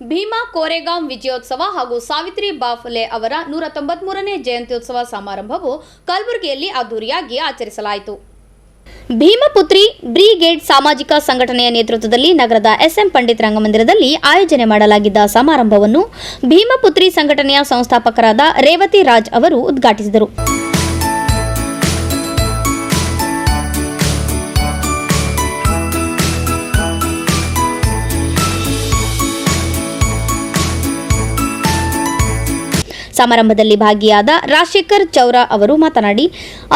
ಭೀಮಾ ಕೋರೆಗಾಂ ವಿಜಯೋತ್ಸವ ಹಾಗೂ ಸಾವಿತ್ರಿ ಬಾಫುಲೆ ಅವರ ನೂರ ತೊಂಬತ್ಮೂರನೇ ಜಯಂತ್ಯೋತ್ಸವ ಸಮಾರಂಭವು ಕಲಬುರಗಿಯಲ್ಲಿ ಅದ್ದೂರಿಯಾಗಿ ಆಚರಿಸಲಾಯಿತು. ಭೀಮಪುತ್ರಿ ಬ್ರಿಗೇಡ್ ಸಾಮಾಜಿಕ ಸಂಘಟನೆಯ ನೇತೃತ್ವದಲ್ಲಿ ನಗರದ ಎಸ್ಎಂ ಪಂಡಿತ್ ರಂಗಮಂದಿರದಲ್ಲಿ ಆಯೋಜನೆ ಮಾಡಲಾಗಿದ್ದ ಸಮಾರಂಭವನ್ನು ಭೀಮಪುತ್ರಿ ಸಂಘಟನೆಯ ಸಂಸ್ಥಾಪಕರಾದ ರೇವತಿ ರಾಜ್ ಅವರು ಉದ್ಘಾಟಿಸಿದರು. ಸಮಾರಂಭದಲ್ಲಿ ಭಾಗಿಯಾದ ರಾಜಶೇಖರ್ ಚೌರ ಅವರು ಮಾತನಾಡಿ,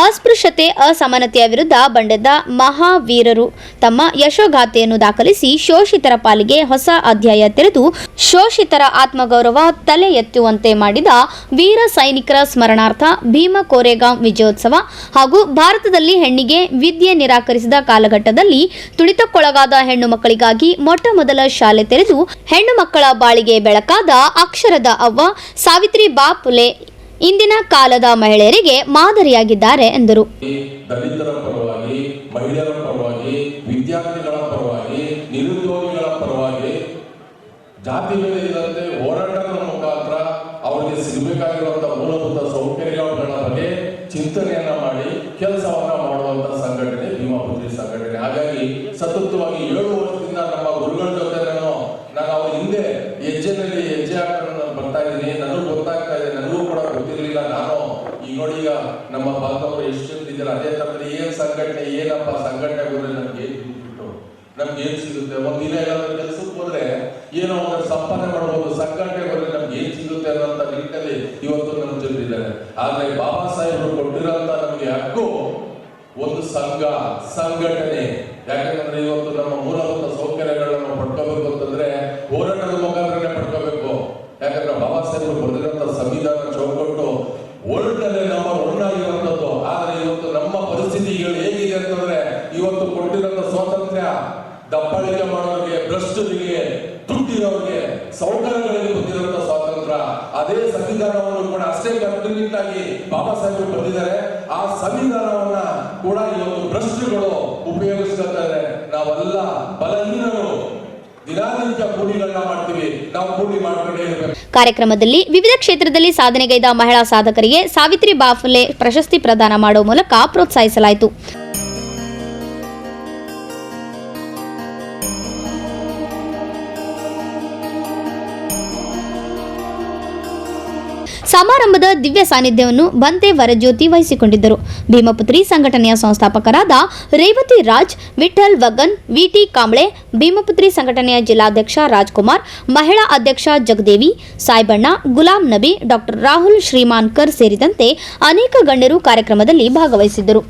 ಅಸ್ಪೃಶ್ಯತೆ, ಅಸಮಾನತೆಯ ವಿರುದ್ಧ ಬಂಡೆದ ಮಹಾವೀರರು ತಮ್ಮ ಯಶೋಗಾಥೆಯನ್ನು ದಾಖಲಿಸಿ ಶೋಷಿತರ ಪಾಲಿಗೆ ಹೊಸ ಅಧ್ಯಾಯ ತೆರೆದು ಶೋಷಿತರ ಆತ್ಮಗೌರವ ತಲೆ ಎತ್ತುವಂತೆ ಮಾಡಿದ ವೀರ ಸೈನಿಕರ ಸ್ಮರಣಾರ್ಥ ಭೀಮ ಕೋರೆಗಾಂ ವಿಜಯೋತ್ಸವ ಹಾಗೂ ಭಾರತದಲ್ಲಿ ಹೆಣ್ಣಿಗೆ ವಿದ್ಯೆ ನಿರಾಕರಿಸಿದ ಕಾಲಘಟ್ಟದಲ್ಲಿ ತುಳಿತಕ್ಕೊಳಗಾದ ಹೆಣ್ಣು ಮಕ್ಕಳಿಗಾಗಿ ಮೊಟ್ಟ ಮೊದಲ ಶಾಲೆ ತೆರೆದು ಹೆಣ್ಣು ಮಕ್ಕಳ ಬಾಳಿಗೆ ಬೆಳಕಾದ ಅಕ್ಷರದ ಅವ್ವ ಸಾವಿತ್ರಿ ಬಾ ಫುಲೆ ಇಂದಿನ ಕಾಲದ ಮಹಿಳೆಯರಿಗೆ ಮಾದರಿಯಾಗಿದ್ದಾರೆ ಎಂದರು. ದಲಿತರ ಪರವಾಗಿ, ಮಹಿಳೆಯರ ಪರವಾಗಿ, ವಿದ್ಯಾರ್ಥಿಗಳ ಪರವಾಗಿ, ನಿರುದ್ಯೋಗಿಗಳ ಪರವಾಗಿ ಜಾತಿ ಭೇದ ಹೋರಾಟದ ಮುಖಾಂತರ ಅವರಿಗೆ ಸಿಗಬೇಕಾಗಿರುವಂತಹ ಮೂಲಭೂತ ಸೌಕರ್ಯಗಳ ಬಗ್ಗೆ ಚಿಂತನೆಯನ್ನ ಮಾಡಿ ಕೆಲಸವನ್ನ ಮಾಡುವಂತ ಸಂಘಟನೆ ಭೀಮಾಪುತ್ರಿ ಸಂಘಟನೆ. ಹಾಗಾಗಿ ಸತತವಾಗಿ ಏಳು ವರ್ಷದಿಂದ ಈಗ ನೋಡಿ ಈಗ ನಮ್ಮ ಬಾಂಧವರು ಎಷ್ಟು ಇದ್ದಾರೆ, ಅದೇ ತರದಲ್ಲಿ ಏನ್ ಸಂಘಟನೆ, ಏನಪ್ಪ ಸಂಘಟನೆ ಹೋದ್ರೆ ನಮ್ಗೆ ಏನ್ ಬಿಟ್ಬಿಟ್ಟು ನಮ್ಗೆ ಏನ್ ಸಿಗುತ್ತೆ? ಒಂದ್ ದಿನ ಏನಾದ್ರು ಕೆಲಸಕ್ಕೆ ಹೋದ್ರೆ ಏನೋ ಒಂದು ಸಂಪಾದನೆ ಮಾಡಬಹುದು ಸಂಘಟನೆ ಹೋದ್ರೆ ನಮ್ಗೆ ಏನ್ ಸಿಗುತ್ತೆ ಅನ್ನೋಂತ ನಿಟ್ಟಲ್ಲಿ ಇವತ್ತು ನಮ್ಮ ಜನರಿದ್ದಾರೆ ಆದ್ರೆ ಬಾಬಾ ಸಾಹೇಬರು ಕೊಟ್ಟಿರೋಂತ ನಮ್ಗೆ ಹಕ್ಕು ಒಂದು ಸಂಘ, ಸಂಘಟನೆ. ಯಾಕಂದ್ರೆ ಇವತ್ತು ನಮ್ಮ ಮೂಲಭೂತ ಸೌಕರ್ಯಗಳನ್ನು ಪಡ್ಕೋಬೇಕು ಅಂತಂದ್ರೆ ಹೋರಾಟದ ಮುಖಾಂತರನೇ ಪಡ್ಕೋಬೇಕು ಯಾಕಂದ್ರೆ ಬಾಬಾ ಸಾಹೇಬರು ಬರೆದಿರೋಂಥ ಸಂವಿಧಾನ ಚೌಕಟ್ಟು ವರ್ಲ್ಡ್ನಲ್ಲೇ ನಮ್ಮ ಒಣ್ಣಾಗಿರುವಂಥದ್ದು ಆದ್ರೆ ಇವತ್ತು ನಮ್ಮ ಪರಿಸ್ಥಿತಿಗಳು ಹೇಗಿದೆ ಅಂತಂದ್ರೆ ಕೊಟ್ಟಿರೋಂಥ ಸ್ವಾತಂತ್ರ್ಯ ದಬ್ಬಾಳಿಕೆ ಮಾಡೋರಿಗೆ, ಭ್ರಷ್ಟರಿಗೆ, ದುಡ್ಡಿರೋರಿಗೆ, ಸೌಕರ್ಯಗಳಿಗೆ ಬಂದಿರುವಂತ ಸ್ವಾತಂತ್ರ್ಯ. ಅದೇ ಸಂವಿಧಾನವನ್ನು ಕೂಡ ಅಷ್ಟೇ ಕಟ್ಟುನಿಟ್ಟಾಗಿ ಬಾಬಾ ಸಾಹೇಬರು ಬಂದಿದ್ದಾರೆ ಆ ಸಂವಿಧಾನವನ್ನ ಕೂಡ ಇವತ್ತು ಭ್ರಷ್ಟರುಗಳು ಉಪಯೋಗಿಸ್ಕೊತಾರೆ ನಾವೆಲ್ಲ ಬಲಹೀನರು. ಕಾರ್ಯಕ್ರಮದಲ್ಲಿ ವಿವಿಧ ಕ್ಷೇತ್ರದಲ್ಲಿ ಸಾಧನೆಗೈದ ಮಹಿಳಾ ಸಾಧಕರಿಗೆ ಸಾವಿತ್ರಿ ಬಾಫುಲೆ ಪ್ರಶಸ್ತಿ ಪ್ರದಾನ ಮಾಡುವ ಮೂಲಕ ಪ್ರೋತ್ಸಾಹಿಸಲಾಯಿತು. ಸಮಾರಂಭದ ದಿವ್ಯ ಸಾನ್ನಿಧ್ಯವನ್ನು ಬಂತೆ ವರಜ್ಯೋತಿ ವಹಿಸಿಕೊಂಡಿದ್ದರು. ಭೀಮಪುತ್ರಿ ಸಂಘಟನೆಯ ಸಂಸ್ಥಾಪಕರಾದ ರೇವತಿ ರಾಜ್ ವಿಠಲ್ ವಗನ್, ವಿಟಿ ಕಾಂಬ್ಳೆ, ಭೀಮಪುತ್ರಿ ಸಂಘಟನೆಯ ಜಿಲ್ಲಾಧ್ಯಕ್ಷ ರಾಜ್ಕುಮಾರ್, ಮಹಿಳಾ ಅಧ್ಯಕ್ಷ ಜಗದೇವಿ, ಸಾಯ್ಬಣ್ಣ, ಗುಲಾಂ ನಬಿ ಡಾಕ್ಟರ್ ರಾಹುಲ್ ಶ್ರೀಮಾನ್ಕರ್ ಸೇರಿದಂತೆ ಅನೇಕ ಗಣ್ಯರು ಕಾರ್ಯಕ್ರಮದಲ್ಲಿ ಭಾಗವಹಿಸಿದ್ದರು.